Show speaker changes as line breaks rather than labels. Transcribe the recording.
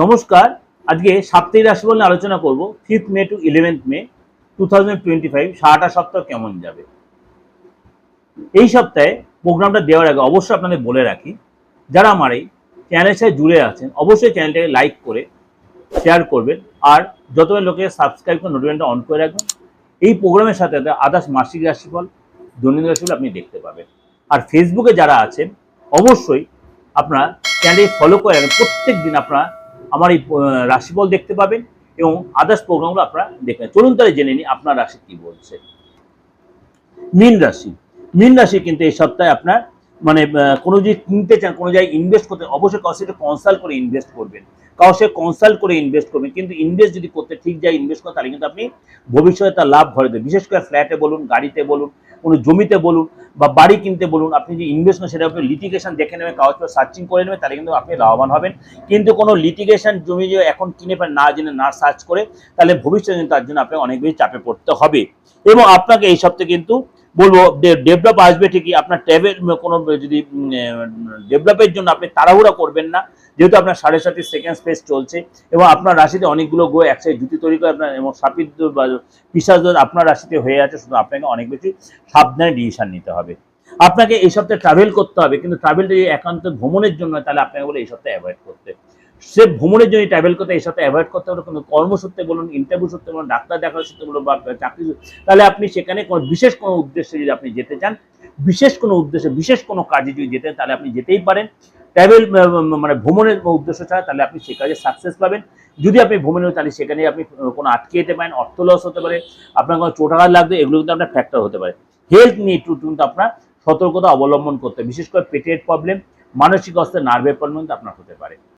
নমস্কার, আজকে সাপ্তাহিক রাশিফল নিয়ে আলোচনা করব fifth May to eleventh May two thousand twenty five সপ্তাহ কেমন যাবে? এই সপ্তাহে প্রোগ্রামটা দেওয়ার আগে অবশ্যই আপনাদের বলে রাখি, যারা আমার এই চ্যানেলের সাথে জুড়ে আছেন, অবশ্যই চ্যানেলটাকে লাইক করে শেয়ার করবেন, আর যতবার লোকে সাবস্ক্রাইব করে নোটিফিকেশনটা অন করে রাখবেন, এই প্রোগ্রামের সাথে সাথে আদার্স মাসিক রাশিফল, দৈনন্দিন রাশিফল আপনি দেখতে পাবেন। আর ফেসবুকে যারা আছেন, অবশ্যই আপনারা চ্যানেলটি ফলো করে রাখবেন প্রত্যেক দিন আপনারা আমার এই রাশিফল দেখতে পাবেন এবং আদার্স প্রোগ্রামগুলো আপনারা দেখবেন চলুন তাহলে জেনে নিই আপনার রাশি কি বলছে। মীন রাশি। মীন রাশি কিন্তু এই সপ্তাহে আপনার মানে কোনো যদি কিনতে চান, কোনো জায়গায় ইনভেস্ট করতে, অবশ্যই কারোর সাথে কনসাল্ট করে ইনভেস্ট করবেন। কারোর সাথে কনসাল্ট করে ইনভেস্ট করবেন। কিন্তু ইনভেস্ট যদি করতে ঠিক যায় ইনভেস্ট করেন, তাহলে কিন্তু আপনি ভবিষ্যতে তার লাভ ঘরে দেবেন বিশেষ করে ফ্ল্যাটে বলুন, গাড়িতে বলুন, কোনো জমিতে বলুন বা বাড়ি কিনতে বলুন, আপনি যে ইনভেস্ট করেন সেটা আপনি লিটিগেশন দেখে নেবেন কাগজপত্র সার্চিং করে নেবেন, তাহলে কিন্তু আপনি লাভবান হবেন। কিন্তু কোনো লিটিগেশন জমি যে এখন কিনে পান না জেনে, না সার্চ করে, তাহলে ভবিষ্যতে কিন্তু তার জন্য আপনাকে অনেক বেশি চাপে পড়তে হবে। এবং আপনাকে এই সপ্তাহে কিন্তু বলব ডেভেলপ আসবে ঠিকই, আপনার ট্যাবের কোনো যদি ডেভেলপের জন্য আপনি তাড়াহুড়া করবেন না, যেহেতু আপনার সাড়ে সাথে সেকেন্ড স্পেস চলছে, এবং আপনার রাশিতে অনেকগুলো গো একসাথে জুতি তৈরি করে আপনার, এবং সাপিত বা পিসাজ আপনার রাশিতে হয়ে আছে শুধু আপনাকে অনেক বেশি সাবধানে ডিসিশন নিতে হবে। আপনাকে এই সপ্তাহে ট্রাভেল করতে হবে, কিন্তু ট্রাভেলটা যদি একান্ত ভ্রমণের জন্য তাহলে আপনাকে বলে এই সপ্তাহে অ্যাভয়েড করতে। সে ভ্রমণের জন্য ট্রাভেল করতে, এই সপ্তাহে অ্যাভয়েড করতে হবে কিন্তু কর্মসূত্রে বলুন ইন্টারভিউ সূত্রে বলুন, ডাক্তার দেখার সূত্রে বলুন বা চাকরি তাহলে আপনি সেখানে কোনো বিশেষ কোনো উদ্দেশ্যে যদি আপনি যেতে চান, বিশেষ কোনো উদ্দেশ্যে, বিশেষ কোনো কাজে যদি যেতে তাহলে আপনি যেতেই পারেন। ট্রাভেল মানে ভ্রমণের উদ্দেশ্য ছাড়া তাহলে আপনি সে কাজে সাকসেস পাবেন। যদি আপনি ভ্রমণে তাহলে সেখানে আপনি কোনো আটকে যেতে পারেন, অর্থ লস হতে পারে, আপনার কোনো চোটাঘাত লাগবে, এগুলো কিন্তু আপনার ফ্যাক্টর হতে পারে। হেলথ নিয়ে একটু কিন্তু আপনার সতর্কতা অবলম্বন করতে বিশেষ করে পেটের প্রবলেম মানসিক অবস্থায় নার্ভের প্রবলেম আপনার হতে পারে।